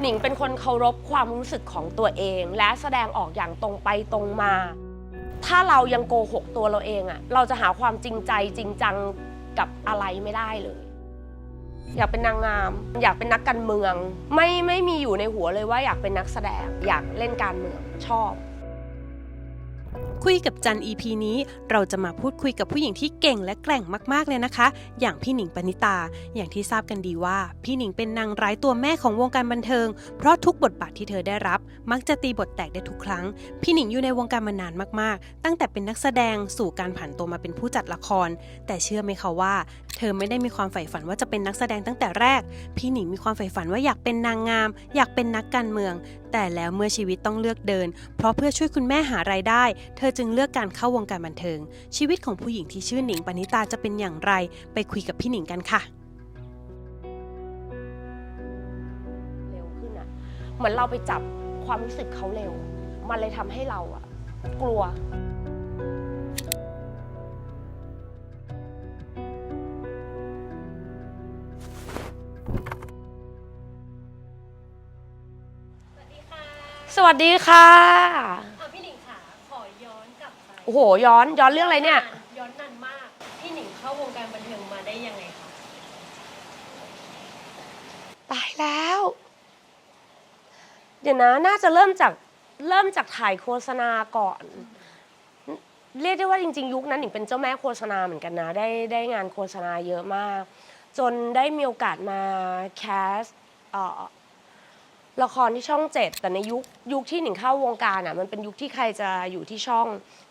หนิงเป็นคนเคารพความรู้สึกของตัวเอง และแสดงออกอย่างตรงไปตรงมา ถ้าเรายังโกหกตัวเราเองอะเราจะหาความจริงใจจริงจังกับอะไรไม่ได้เลย อยากเป็นนางงาม อยากเป็นนักการเมือง ไม่ไม่มีอยู่ในหัวเลยว่าอยากเป็นนักแสดง อยากเล่นการเมืองชอบ คุยกับจัน EP นี้ เราจะมาพูดคุยกับผู้หญิงที่เก่งและแกร่งมากๆเลยนะคะ อย่างพี่หนิงปณิตา อย่างที่ทราบกันดีว่า พี่หนิงเป็นนางร้ายตัวแม่ของวงการบันเทิง เพราะทุกบทบาทที่เธอได้รับ มักจะตีบทแตกได้ทุกครั้ง พี่หนิงอยู่ในวงการมานานมากๆ ตั้งแต่เป็นนักแสดงสู่การผันตัวมาเป็นผู้จัดละคร แต่เชื่อไหมคะว่า เธอไม่ได้มีความใฝ่ฝันว่าจะเป็นนักแสดงตั้งแต่แรก พี่หนิงมีความใฝ่ฝันว่าอยากเป็นนางงาม อยากเป็นนักการเมือง แต่แล้วเมื่อชีวิตต้องเลือกเดิน เพราะเพื่อช่วยคุณแม่หารายได้ เธอจึงเลือกการเข้าวงการบันเทิง ชีวิตของผู้หญิงที่ชื่อหนิงปณิตาจะเป็นอย่างไร ไปคุยกับพี่หนิงกันค่ะเร็วขึ้นอะเหมือนเราไปจับความรู้สึกเขาเร็ว มันเลยทำให้เราอะกลัว วัสดีค่ะเอาพี่หนิงค่ะขอย้อนกลับไปโอ้โหย้อนย้อนเรื่องอะไรเนี่ย ย้อนนานมาก พี่หนิงเข้าวงการบันเทิงมาได้ยังไงคะตายแล้ว เดี๋ยวนะน่าจะเริ่มจากเริ่มจากถ่ายโฆษณาก่อน เรียกได้ว่าจริง ๆ ยุคนั้นหนิงเป็นเจ้าแม่โฆษณาเหมือนกันนะ ได้ได้งานโฆษณาเยอะมาก จนได้มีโอกาสมาแคสเอ่อ ละครที่ช่องเจ็ดแต่ในยุคยุคที่หนิงเข้าวงการอะมันเป็นยุคที่ใครจะอยู่ที่ช่อง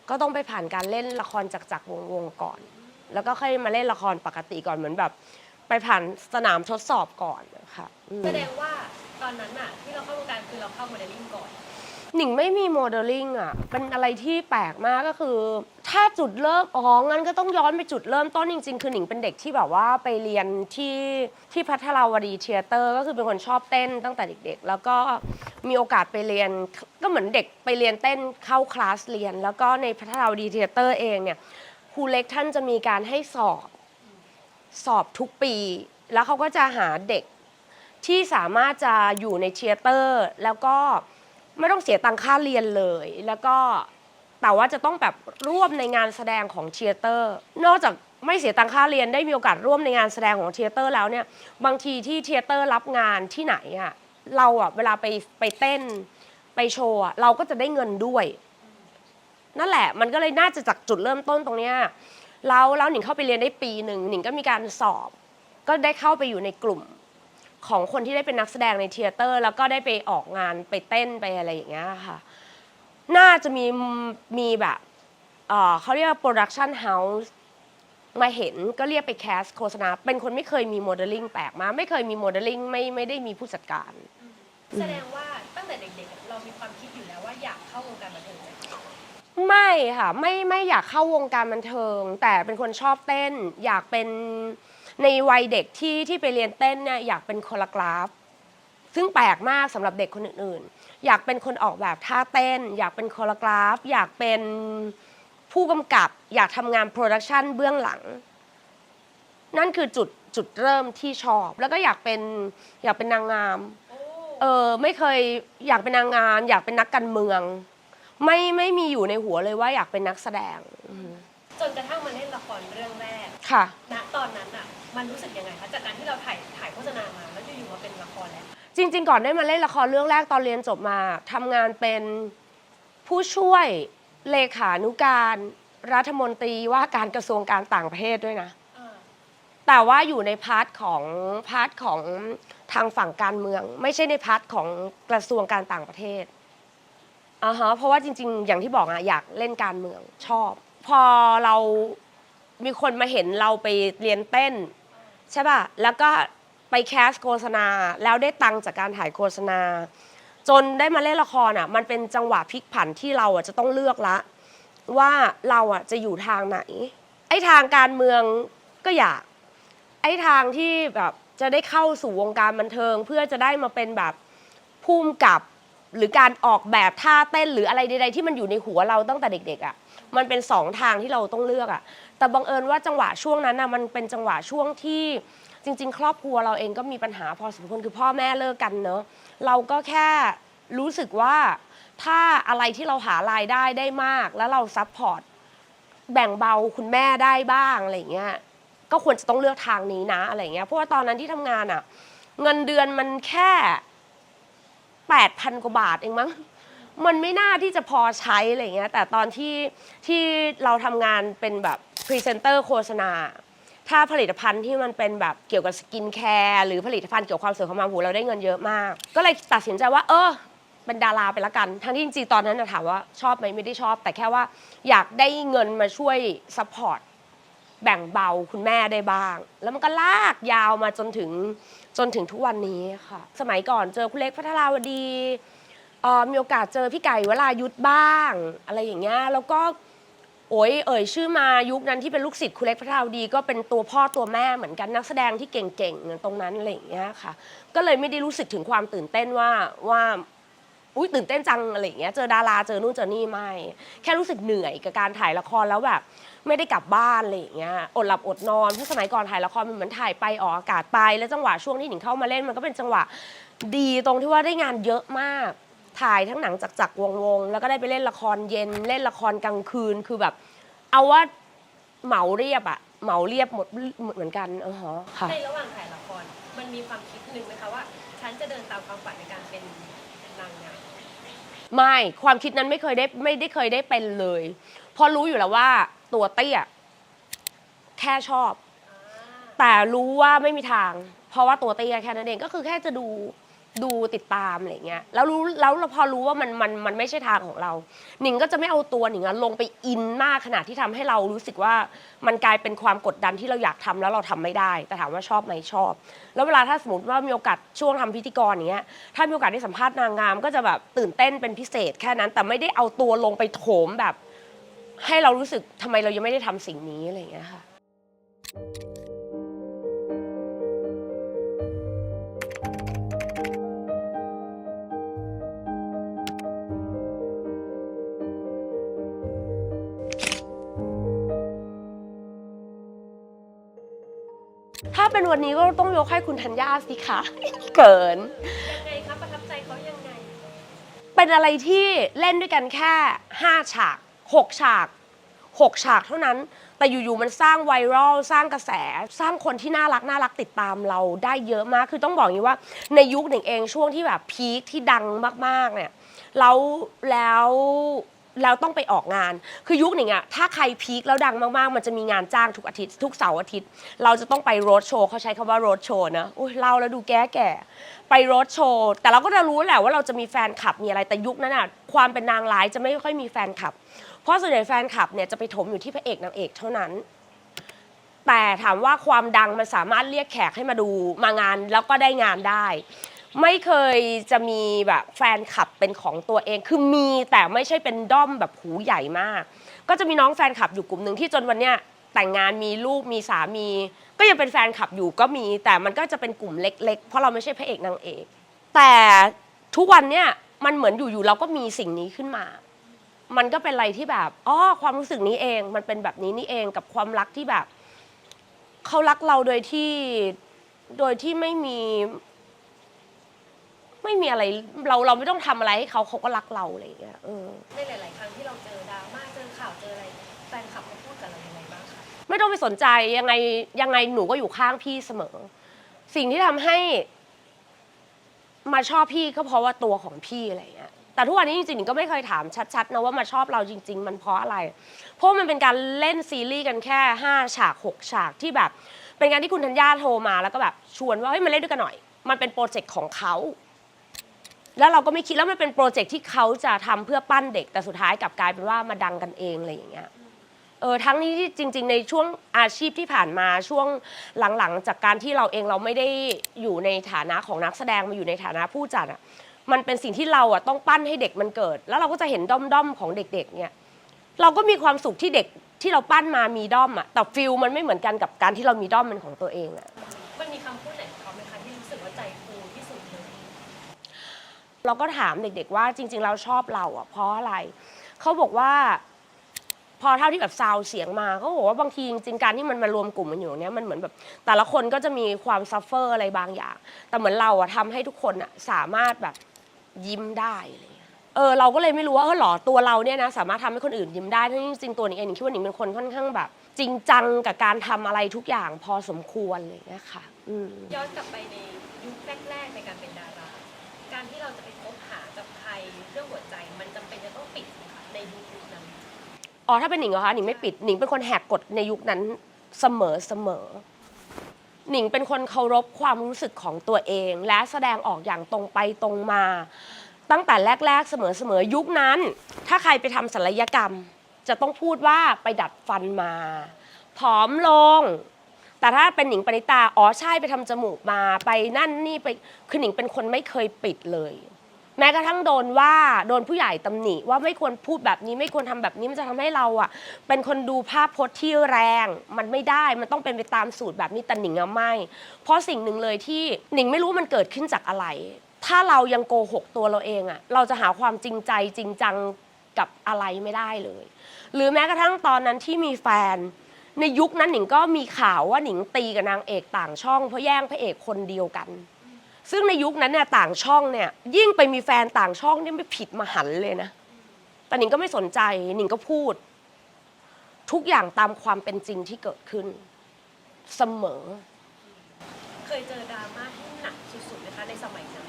ก็ต้องไปผ่านการเล่นละครจักจักวงวงก่อน แล้วก็ค่อยมาเล่นละครปกติก่อนเหมือนแบบ ไปผ่านสนามทดสอบก่อนนะคะอืม แสดงว่าตอนนั้นน่ะที่เราเข้าวงการคือเราเข้าโมเดลลิ่งก่อน หนิงไม่มีโมเดลลิ่งอะเป็นอะไรที่แปลกมากก็คือ ถ้าจุดเริ่มอ๋องั้นก็ต้องย้อนไปจุดเริ่มต้นจริง ๆ คือหนิงเป็นเด็กที่แบบว่าไปเรียนที่ที่พัทราวดีเทเตอร์ ก็คือเป็นคนชอบเต้นตั้งแต่เด็ก ๆ แล้วก็มีโอกาสไปเรียนก็เหมือนเด็กไปเรียนเต้นเข้าคลาสเรียน แล้วก็ในพัทราวดีเทเตอร์เองเนี่ยครูเล็กท่านจะมีการให้สอบสอบทุกปี แล้วเขาก็จะหาเด็กที่สามารถจะอยู่ในเทเตอร์แล้วก็ ไม่ต้องเสียตังค่าเรียนเลย แล้วก็แต่ว่าจะต้องแบบร่วมในงานแสดงของเทเตอร์ นอกจากไม่เสียตังค่าเรียนได้มีโอกาสร่วมในงานแสดงของเทเตอร์แล้วเนี่ย บางทีที่เทเตอร์รับงานที่ไหนอะเราอะเวลาไปไปเต้นไปโชว์อะเราก็จะได้เงินด้วย นั่นแหละมันก็เลยน่าจะจากจุดเริ่มต้นตรงเนี้ยแล้วแล้วหนิงเข้าไปเรียนได้ปีหนึ่งหนิงก็มีการสอบ ก็ได้เข้าไปอยู่ในกลุ่ม ของคนที่ได้เป็นนักแสดงในเทยเตอร์ แล้วก็ได้ไปออกงานไปเต้นไปอะไรอย่างเงี้ยค่ะ น่าจะมีมีแบบเอ่อเขาเรียกว่าโปรดักชันเฮาส์มาเห็นก็เรียกไปแคสโฆษณา เป็นคนไม่เคยมีโมเดลลิ่งแปลกมากไม่เคยมีโมเดลลิ่งไม่ไม่ได้มีผู้จัดการ แสดงว่าตั้งแต่เด็กๆอะเรามีความคิดอยู่แล้วว่าอยากเข้าวงการบันเทิงไหมไม่ค่ะไม่ไม่อยากเข้าวงการบันเทิง แต่เป็นคนชอบเต้น อยากเป็น ในวัยเด็กที่ที่ไปเรียนเต้นเนี่ยอยากเป็นโคโรกราฟ ซึ่งแปลกมากสำหรับเด็กคนอื่นๆ อยากเป็นคนออกแบบท่าเต้น อยากเป็นโคโรกราฟ อยากเป็นผู้กำกับ อยากทำงานโปรดักชันเบื้องหลัง นั่นคือจุดจุดเริ่มที่ชอบ แล้วก็อยากเป็นอยากเป็นนางงามโอ้เออไม่เคยอยากเป็นนางงามอยากเป็นนักการเมือง ไม่ไม่มีอยู่ในหัวเลยว่าอยากเป็นนักแสดงอืมจนกระทั่งมาเล่นละครเรื่องแรกค่ะ ณตอนนั้นอะ มันรู้สึกยังไงคะจากการที่เราถ่ายถ่ายโฆษณามาแล้วอยู่ๆมาเป็นละครแล้ว จริง ๆ ก่อนได้มาเล่นละครเรื่องแรกตอนเรียนจบมาทำงานเป็นผู้ช่วยเลขานุการรัฐมนตรีว่าการกระทรวงการต่างประเทศด้วยนะ แต่ว่าอยู่ในพาร์ทของพาร์ทของทางฝั่งการเมือง ไม่ใช่ในพาร์ทของกระทรวงการต่างประเทศอ่าฮะเพราะว่าจริง ๆ อย่างที่บอกอะอยากเล่นการเมืองชอบ พอเรามีคนมาเห็นเราไปเรียนเต้น ใช่ป่ะ แล้วก็ไปแคสโฆษณา แล้วได้ตังค์จากการถ่ายโฆษณา จนได้มาเล่นละครอะ มันเป็นจังหวะพลิกผันที่เราอะจะต้องเลือกละ ว่าเราอะจะอยู่ทางไหน ไอ้ทางการเมืองก็อยาก ไอ้ทางที่แบบจะได้เข้าสู่วงการบันเทิง เพื่อจะได้มาเป็นแบบภูมิกับหรือการออกแบบท่าเต้นหรืออะไรใดๆที่มันอยู่ในหัวเราตั้งแต่เด็กๆอะ มันเป็นสองทางที่เราต้องเลือกอะ แต่บังเอิญว่าจังหวะช่วงนั้นอะมันเป็นจังหวะช่วงที่จริง ๆ ครอบครัวเราเองก็มีปัญหาพอสมควรคือพ่อแม่เลิกกันเนอะเราก็แค่รู้สึกว่าถ้าอะไรที่เราหารายได้ได้มาก แล้วเราซัพพอร์ตแบ่งเบาคุณแม่ได้บ้างอะไรเงี้ยก็ควรจะต้องเลือกทางนี้นะอะไรเงี้ยเพราะว่าตอนนั้นที่ทำงานอะเงินเดือนมันแค่แปดพันกว่าบาทเองมั้งมันไม่น่าที่จะพอใช้อะไรเงี้ยแต่ตอนที่ที่เราทำงานเป็นแบบ พรีเซนเตอร์โฆษณา ถ้าผลิตภัณฑ์ที่มันเป็นแบบเกี่ยวกับสกินแคร์หรือผลิตภัณฑ์เกี่ยวกับความสวยความงามหูเราได้เงินเยอะมาก ก็เลยตัดสินใจว่า เออเป็นดาราไปละกัน ทั้งที่จริงๆตอนนั้นนะถามว่าชอบไหมไม่ได้ชอบ แต่แค่ว่าอยากได้เงินมาช่วยซัพพอร์ตแบ่งเบาคุณแม่ได้บ้าง แล้วมันก็ลากยาวมาจนถึงจนถึงทุกวันนี้ค่ะ สมัยก่อนเจอคุณเล็กพัทราวดีเอ่อมีโอกาสเจอพี่ไก่เวรายุทธบ้าง อะไรอย่างเงี้ย แล้วก็ โอ้ยเอ่ยชื่อมายุคนั้นที่เป็นลูกศิษย์คุณเล็กพระราวดี ก็เป็นตัวพ่อตัวแม่เหมือนกันนักแสดงที่เก่งๆตรงนั้นอะไรอย่างเงี้ยค่ะ ก็เลยไม่ได้รู้สึกถึงความตื่นเต้นว่าว่าอุ้ยตื่นเต้นจังอะไรอย่างเงี้ยเจอดาราเจอนู่นเจอนี่ไม่แค่รู้สึกเหนื่อยกับการถ่ายละครแล้วแบบไม่ได้กลับบ้านอะไรอย่างเงี้ยอดหลับอดนอนเพราะสมัยก่อนถ่ายละครมันเหมือนถ่ายไปออกอากาศไป แล้วจังหวะช่วงที่หนิงเข้ามาเล่นมันก็เป็นจังหวะดีตรงที่ว่าได้งานเยอะมาก ถ่ายทั้งหนังจักจักวงวงๆแล้วก็ได้ไปเล่นละครเย็นเล่นละครกลางคืนคือแบบ เอาว่าเหมาเรียบอะเหมาเรียบหมดเหมือนกันเออฮะค่ะ ในระหว่างถ่ายละครมันมีความคิดหนึ่งไหมคะว่า ฉันจะเดินตามความฝันในการเป็นนางงามไม่ความคิดนั้นไม่เคยได้ไม่ได้เคยได้เป็นเลยเพราะรู้อยู่แล้วว่าตัวเตี้ยแค่ชอบ แต่รู้ว่าไม่มีทาง เพราะว่าตัวเตี้ยแค่นั้นเองก็คือแค่จะดู ดูติดตามอะไรเงี้ยแล้วรู้แล้วเราพอรู้ว่ามันมันมันไม่ใช่ทางของเรา หนิงก็จะไม่เอาตัวหนิงอะลงไปอินมากขนาดที่ทำให้เรารู้สึกว่ามันกลายเป็นความกดดันที่เราอยากทำแล้วเราทำไม่ได้ แต่ถามว่าชอบไหมชอบ แล้วเวลาถ้าสมมติว่ามีโอกาสช่วงทำพิธีกรอย่างเงี้ยถ้ามีโอกาสได้สัมภาษณ์นางงาม ก็จะแบบตื่นเต้นเป็นพิเศษแค่นั้น แต่ไม่ได้เอาตัวลงไปโถมแบบ ให้เรารู้สึกทำไมเรายังไม่ได้ทำสิ่งนี้อะไรเงี้ยค่ะ ถ้าเป็นวันนี้ก็ต้องยกให้คุณธัญญาสิคะเกิน ยังไงคะประทับใจเขายังไง เป็นอะไรที่เล่นด้วยกันแค่ 5 ฉาก 6 ฉาก 6 ฉากเท่านั้น แต่อยู่ๆมันสร้างไวรัลสร้างกระแส สร้างคนที่น่ารักน่ารักติดตามเราได้เยอะมาก คือต้องบอกอย่างนี้ว่าในยุคหนึ่งเองช่วงที่แบบพีคที่ดังมากๆเนี่ยแล้วแล้ว แล้วต้องไปออกงาน คือยุคหนึ่งอะถ้าใครพีคแล้วดังมากๆ มันจะมีงานจ้างทุกอาทิตย์ ทุกเสาร์อาทิตย์ เราจะต้องไปโรดโชว์เขาใช้คำว่าโรดโชว์นะอุ้ยเล่าแล้วดูแก่แก่ ไปโรดโชว์ แต่เราก็จะรู้แหละว่าเราจะมีแฟนคลับมีอะไร แต่ยุคนั้นอะความเป็นนางร้ายจะไม่ค่อยมีแฟนคลับ เพราะส่วนใหญ่แฟนคลับเนี่ยจะไปถมอยู่ที่พระเอกนางเอกเท่านั้น แต่ถามว่าความดังมันสามารถเรียกแขกให้มาดูมางานแล้วก็ได้งานได้ ไม่เคยจะมีแบบแฟนคลับเป็นของตัวเอง คือมีแต่ไม่ใช่เป็นด้อมแบบหูใหญ่มาก ก็จะมีน้องแฟนคลับอยู่กลุ่มหนึ่งที่จนวันเนี้ยแต่งงานมีลูกมีสามี ก็ยังเป็นแฟนคลับอยู่ก็มี แต่มันก็จะเป็นกลุ่มเล็ก ๆ เพราะเราไม่ใช่พระเอกนางเอก แต่ทุกวันเนี่ยมันเหมือนอยู่ๆเราก็มีสิ่งนี้ขึ้นมา มันก็เป็นอะไรที่แบบอ๋อความรู้สึกนี้เอง มันเป็นแบบนี้นี่เองกับความรักที่แบบเขารักเราโดยที่โดยที่ไม่มี ไม่มีอะไรเราเราไม่ต้องทำอะไรให้เขาเขาก็รักเราอะไรอย่างเงี้ยเออ ในหลาย ๆ ครั้งที่เราเจอดราม่าเจอข่าวเจออะไรแฟนคลับเขาพูดกับเรายังไงบ้างคะไม่ต้องไปสนใจยังไงยังไงหนูก็อยู่ข้างพี่เสมอ สิ่งที่ทำให้ มาชอบพี่ก็เพราะว่าตัวของพี่อะไรอย่างเงี้ยแต่ทุกวันนี้จริงๆหนิงก็ไม่เคยถามชัดๆนะว่ามาชอบเราจริง ๆ มันเพราะอะไร เพราะมันเป็นการเล่นซีรีส์กันแค่ 5 ฉาก 6 ฉากที่แบบ เป็นการที่คุณธัญญาโทรมาแล้วก็แบบชวนว่าเฮ้ยมาเล่นด้วยกันหน่อย มันเป็นโปรเจกต์ของเขา แล้วเราก็ไม่คิดแล้วมันเป็นโปรเจกต์ที่เขาจะทำเพื่อปั้นเด็กแต่สุดท้ายกลับกลายเป็นว่ามาดังกันเองอะไรอย่างเงี้ยเออทั้งนี้ที่จริง ๆ ในช่วงอาชีพที่ผ่านมาช่วงหลังๆ จากการที่เราเองเราไม่ได้อยู่ในฐานะของนักแสดงมาอยู่ในฐานะผู้จัดอะมันเป็นสิ่งที่เราอะต้องปั้นให้เด็กมันเกิด แล้วเราก็จะเห็นด้อมๆของเด็กๆเนี่ย เราก็มีความสุขที่เด็กที่เราปั้นมามีด้อมอะแต่ฟิลมันไม่เหมือนกันกับการที่เรามีด้อมเป็นของตัวเองอะ มันมีคำพูดไหนของเขาไหมคะที่รู้สึกว่าใจฟูที่สุดเลย เราก็ถามเด็กๆว่าจริง ๆ เราชอบเราอะเพราะอะไร เขาบอกว่า พอเท่าที่แบบซาวเสียงมาก็บอกว่าบางทีจริงๆการที่มันมารวมกลุ่มมันอยู่ตรงเนี้ยมันเหมือนแบบแต่ละคนก็จะมีความซัฟเฟอร์อะไรบางอย่าง แต่เหมือนเราอะทำให้ทุกคนอะสามารถแบบยิ้มได้อะไรเงี้ยเออเราก็เลยไม่รู้ว่าเออหรอตัวเราเนี่ยนะสามารถทำให้คนอื่นยิ้มได้ทั้งที่จริงๆตัวหนิงเองหนิงคิดว่าหนิงเป็นคนค่อนข้างแบบ จริงจังกับการทำอะไรทุกอย่างพอสมควรเลยนะคะอืม ย้อนกลับไปในยุคแรก ๆ ในการเป็นดารา การที่เราจะไปคบหากับใครเรื่องหัวใจมันจำเป็นจะต้องปิดไหมคะในยุคนั้น อ๋อถ้าเป็นหนิงเหรอคะหนิงไม่ปิดหนิงเป็นคนแหกกฎในยุคนั้นเสมอเสมอหนิงเป็นคนเคารพความรู้สึกของตัวเอง และแสดงออกอย่างตรงไปตรงมา ตั้งแต่แรก ๆ เสมอเสมอยุคนั้น ถ้าใครไปทำศัลยกรรม จะต้องพูดว่าไปดัดฟันมา ผอมลง แต่ถ้าเป็นหนิงปณิตาอ๋อใช่ไปทำจมูกมาไปนั่นนี่ไปคือหนิงเป็นคนไม่เคยปิดเลย แม้กระทั่งโดนว่าโดนผู้ใหญ่ตำหนิ ว่าไม่ควรพูดแบบนี้ไม่ควรทำแบบนี้มันจะทำให้เราอะ เป็นคนดูภาพพจน์ที่แรง มันไม่ได้มันต้องเป็นไปตามสูตรแบบนี้แต่หนิงอะไม่ เพราะสิ่งหนึ่งเลยที่หนิงไม่รู้มันเกิดขึ้นจากอะไร ถ้าเรายังโกหกตัวเราเองอะเราจะหาความจริงใจจริงจังกับอะไรไม่ได้เลย หรือแม้กระทั่งตอนนั้นที่มีแฟน ในยุคนั้นหนิงก็มีข่าวว่าหนิงตีกับนางเอกต่างช่อง เพราะแย่งพระเอกคนเดียวกัน ซึ่งในยุคนั้นเนี่ยต่างช่องเนี่ยยิ่งไปมีแฟนต่างช่องนี่ไม่ผิดมหันต์เลยนะ แต่หนิงก็ไม่สนใจหนิงก็พูด ทุกอย่างตามความเป็นจริงที่เกิดขึ้น เสมอ เคยเจอดราม่าที่หนักสุดๆนะคะในสมัยนั้น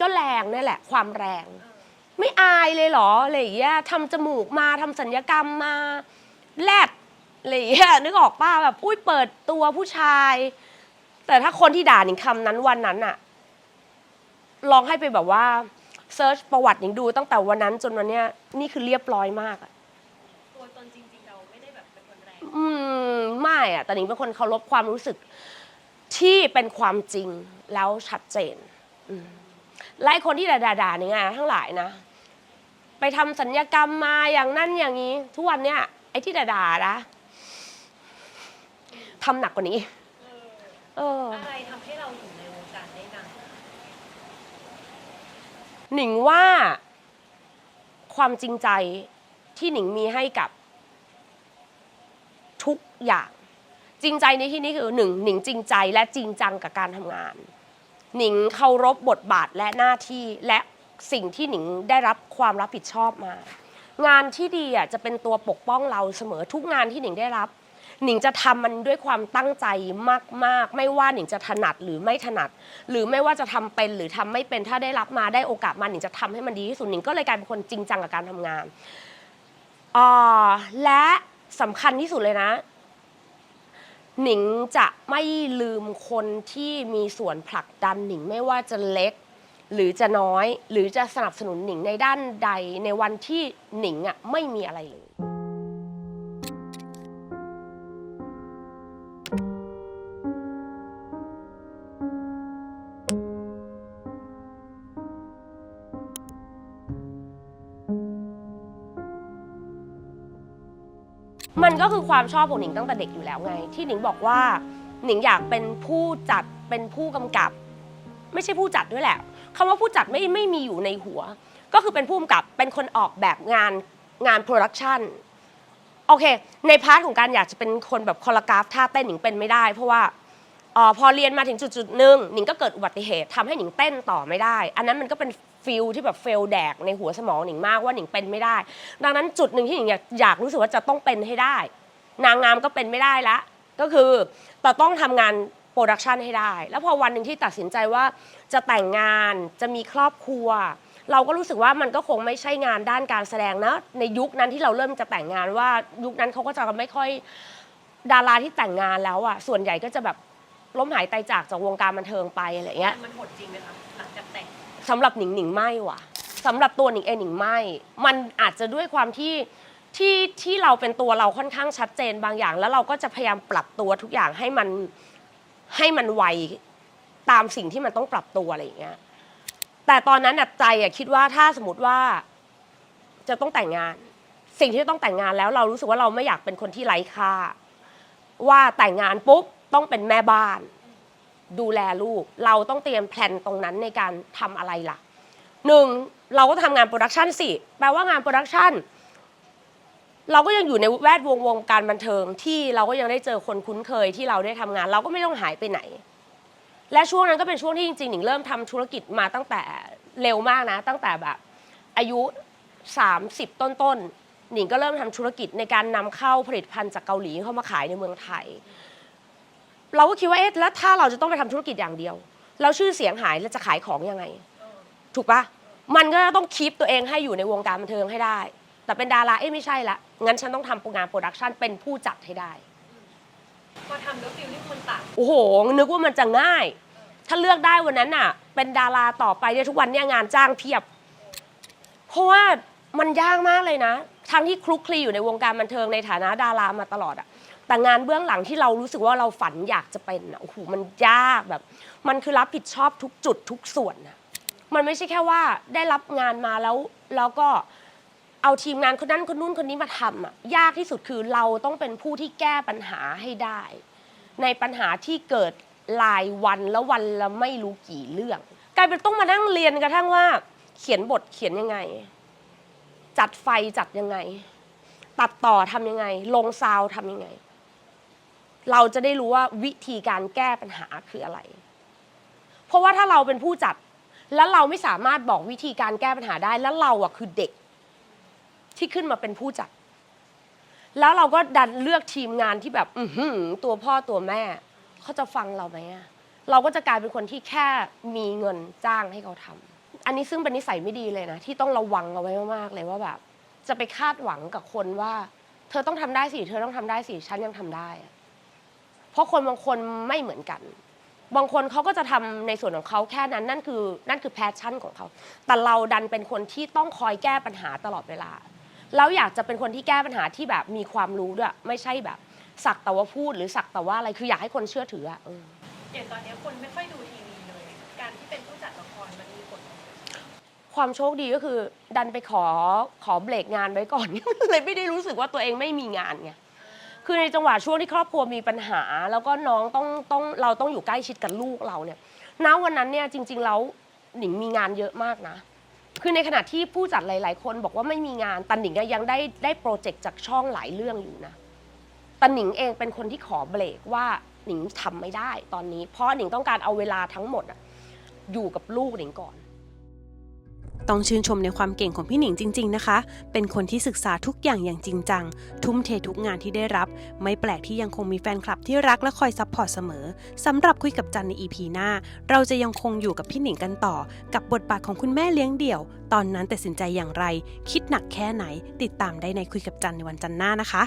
ก็แรงนี่แหละ ความแรง ไม่อายเลยเหรออะไรอย่างเงี้ยทำจมูกมาทำสัญญกรรมมาแลด อะไรอย่างเงี้ยนึกออกป้าแบบ อุ้ยเปิดตัวผู้ชาย แต่ถ้าคนที่ด่าหนิงคำนั้นวันนั้นอะลองให้ไปแบบว่าเซิร์ชประวัติหนิงดูตั้งแต่วันนั้นจนวันเนี้ยนี่คือเรียบร้อยมากอะตัวตนจริงๆเราไม่ได้แบบเป็นคนแรงอืมไม่อะแต่หนิงเป็นคนเคารพความรู้สึก ที่เป็นความจริงแล้วชัดเจน อืมและไอ้คนที่ด่าๆหนิงอะทั้งหลายนะ ไปทำสัญญกรรมมาอย่างนั่นอย่างนี้ ทุกวันเนี่ยไอ้ที่ด่าๆนะ ทำหนักกว่านี้ เออ อะไรทำให้เราอยู่ในวงการได้นานหนิงว่าความจริงใจที่หนิงมีให้กับ ทุกอย่าง จริงใจในที่นี้คือหนึ่งหนิงจริงใจและจริงจังกับการทำงาน หนิงเคารพบทบาทและหน้าที่และสิ่งที่หนิงได้รับความรับผิดชอบมา งานที่ดีอะจะเป็นตัวปกป้องเราเสมอทุกงานที่หนิงได้รับ หนิงจะทำมันด้วยความตั้งใจมากๆ ไม่ว่าหนิงจะถนัดหรือไม่ถนัด หรือไม่ว่าจะทำเป็นหรือทำไม่เป็นถ้าได้รับมาได้โอกาสมาหนิงจะทำให้มันดีที่สุดหนิงก็เลยกลายเป็นคนจริงจังกับการทำงานอ่าและสำคัญที่สุดเลยนะ หนิงจะไม่ลืมคนที่มีส่วนผลักดันหนิงไม่ว่าจะเล็กหรือจะน้อยหรือจะสนับสนุนหนิงในด้านใดในวันที่หนิงอะไม่มีอะไรเลย คือความชอบของหนิงตั้งแต่เด็กอยู่แล้วไง ที่หนิงบอกว่าหนิงอยากเป็นผู้จัดเป็นผู้กำกับ ไม่ใช่ผู้จัดด้วยแหละคำว่าผู้จัดไม่ไม่มีอยู่ในหัว ก็คือเป็นผู้กำกับเป็นคนออกแบบงานงานโปรดักชันโอเค ในพาร์ทของการอยากจะเป็นคนแบบคอลกราฟท่าเต้นหนิงเป็นไม่ได้ เพราะว่าเออพอเรียนมาถึงจุดจุดๆหนึ่งหนิงก็เกิดอุบัติเหตุทำให้หนิงเต้นต่อไม่ได้ อันนั้นมันก็เป็นฟิลที่แบบเฟลแดกในหัวสมองหนิงมากว่าหนิงเป็นไม่ได้ ดังนั้นจุดหนึ่งที่หนิงอยากอยากรู้สึกว่าจะต้องเป็นให้ได้ นางงามก็เป็นไม่ได้ละ ก็คือแต่ต้องทำงานโปรดักชันให้ได้ แล้วพอวันหนึ่งที่ตัดสินใจว่าจะแต่งงานจะมีครอบครัว เราก็รู้สึกว่ามันก็คงไม่ใช่งานด้านการแสดงนะ ในยุคนั้นที่เราเริ่มจะแต่งงานว่ายุคนั้นเขาก็จะไม่ค่อยดาราที่แต่งงานแล้วอะส่วนใหญ่ก็จะแบบล้มหายตายจากจากวงการบันเทิงไปอะไรเงี้ย มันโหดจริงไหมคะหลังจากแต่งสำหรับหนิงหนิงไม่ว่ะสำหรับตัวหนิงเองหนิงไม่ มันอาจจะด้วยความที่ ที่ที่เราเป็นตัวเราค่อนข้างชัดเจนบางอย่าง แล้วเราก็จะพยายามปรับตัวทุกอย่างให้มันให้มันไวตามสิ่งที่มันต้องปรับตัวอะไรอย่างเงี้ยแต่ตอนนั้นน่ะใจอะคิดว่าถ้าสมมติว่า จะต้องแต่งงาน สิ่งที่ต้องแต่งงานแล้วเรารู้สึกว่าเราไม่อยากเป็นคนที่ไร้ค่า ว่าแต่งงานปุ๊บต้องเป็นแม่บ้าน ดูแลลูก เราต้องเตรียมแผนตรงนั้นในการทำอะไรล่ะหนึ่งเราก็ทำงานโปรดักชันสิแปลว่างานโปรดักชัน เราก็ยังอยู่ในแวดวงวงการบันเทิงที่เราก็ยังได้เจอคนคุ้นเคยที่เราได้ทำงาน เราก็ไม่ต้องหายไปไหน และช่วงนั้นก็เป็นช่วงที่จริงๆหนิงเริ่มทำธุรกิจมาตั้งแต่เร็วมากนะ ตั้งแต่แบบอายุ 30 ต้นๆหนิงก็เริ่มทำธุรกิจในการนำเข้าผลิตภัณฑ์จากเกาหลีเข้ามาขายในเมืองไทย เราก็คิดว่าเอ๊ะแล้วถ้าเราจะต้องไปทำธุรกิจอย่างเดียว เราชื่อเสียงหายแล้วจะขายของยังไง ถูกปะมันก็ต้องคีปตัวเองให้อยู่ในวงการบันเทิงให้ได้ แต่เป็นดาราเอ้ยไม่ใช่ละงั้นฉันต้องทำงานโปรดักชันเป็นผู้จัดให้ได้ พอทำแล้วฟิลลิ่งมันต่างโอ้โห นึกว่ามันจะง่าย ถ้าเลือกได้วันนั้นน่ะ เป็นดาราต่อไปเนี่ยทุกวันเนี่ยงานจ้างเพียบ เพราะว่ามันยากมากเลยนะ ทั้งที่คลุกคลีอยู่ในวงการบันเทิงในฐานะดารามาตลอดอะแต่งานเบื้องหลังที่เรารู้สึกว่าเราฝันอยากจะเป็นอะโอ้โห มันยากแบบ มันคือรับผิดชอบทุกจุดทุกส่วนนะมันไม่ใช่แค่ว่าได้รับงานมาแล้วแล้วก็ เอาทีมงานคนนั้นคนนู้นคนนี้มาทำอะยากที่สุดคือเราต้องเป็นผู้ที่แก้ปัญหาให้ได้ ในปัญหาที่เกิดรายวันแล้ววันละไม่รู้กี่เรื่อง กลายเป็นต้องมานั่งเรียนกระทั่งว่า เขียนบทเขียนยังไง จัดไฟจัดยังไง ตัดต่อทำยังไง ลงซาวทำยังไง เราจะได้รู้ว่าวิธีการแก้ปัญหาคืออะไร เพราะว่าถ้าเราเป็นผู้จัด แล้วเราไม่สามารถบอกวิธีการแก้ปัญหาได้แล้วเราอะคือเด็ก ที่ขึ้นมาเป็นผู้จัด แล้วเราก็ดันเลือกทีมงานที่แบบ อือหือตัวพ่อตัวแม่ เขาจะฟังเราไหมอะเราก็จะกลายเป็นคนที่แค่มีเงินจ้างให้เขาทำอันนี้ซึ่งเป็นนิสัยไม่ดีเลยนะ ที่ต้องระวังเอาไว้มากๆเลยว่าแบบ จะไปคาดหวังกับคนว่า เธอต้องทำได้สิเธอต้องทำได้สิฉันยังทำได้อะเพราะคนบางคนไม่เหมือนกัน บางคนเขาก็จะทำในส่วนของเขาแค่นั้นนั่นคือนั่นคือแพชชั่นของเขา แต่เราดันเป็นคนที่ต้องคอยแก้ปัญหาตลอดเวลา แล้วอยากจะเป็นคนที่แก้ปัญหาที่แบบมีความรู้ด้วย ไม่ใช่แบบสักแต่ว่าพูดหรือสักแต่ว่าอะไรคืออยากให้คนเชื่อถืออะเออ อย่างตอนนี้คนไม่ค่อยดูทีวีเลย การที่เป็นผู้จัดละครมันมีผล ความโชคดีก็คือ ดันไปขอขอเบรกงานไว้ก่อน เลยไม่ได้รู้สึกว่าตัวเองไม่มีงานไงคือในจังหวะช่วงที่ครอบครัวมีปัญหา แล้วก็น้องต้องต้องเราต้องอยู่ใกล้ชิดกับลูกเราเนี่ยณวันนั้นเนี่ยจริง ๆ แล้วหนิงมีงานเยอะมากนะ คือในขณะที่ผู้จัดหลาย ๆ คนบอกว่าไม่มีงานตันหนิงอะยังได้ได้โปรเจกต์จากช่องหลายเรื่องอยู่นะตันหนิงเองเป็นคนที่ขอเบรกว่าหนิงทำไม่ได้ตอนนี้ เพราะหนิงต้องการเอาเวลาทั้งหมดอะอยู่กับลูกหนิงก่อน ต้องชื่นชมในความเก่งของพี่หนิงจริง ๆนะคะ เป็นคนที่ศึกษาทุกอย่างอย่างจริงจัง ทุ่มเททุกงานที่ได้รับ ไม่แปลกที่ยังคงมีแฟนคลับที่รักและคอยซัพพอร์ตเสมอสำหรับคุยกับจันใน EP หน้า เราจะยังคงอยู่กับพี่หนิงกันต่อ กับบทบาทของคุณแม่เลี้ยงเดี่ยว ตอนนั้นตัดสินใจอย่างไร คิดหนักแค่ไหน ติดตามได้ในคุยกับจันในวันจันทร์หน้านะคะ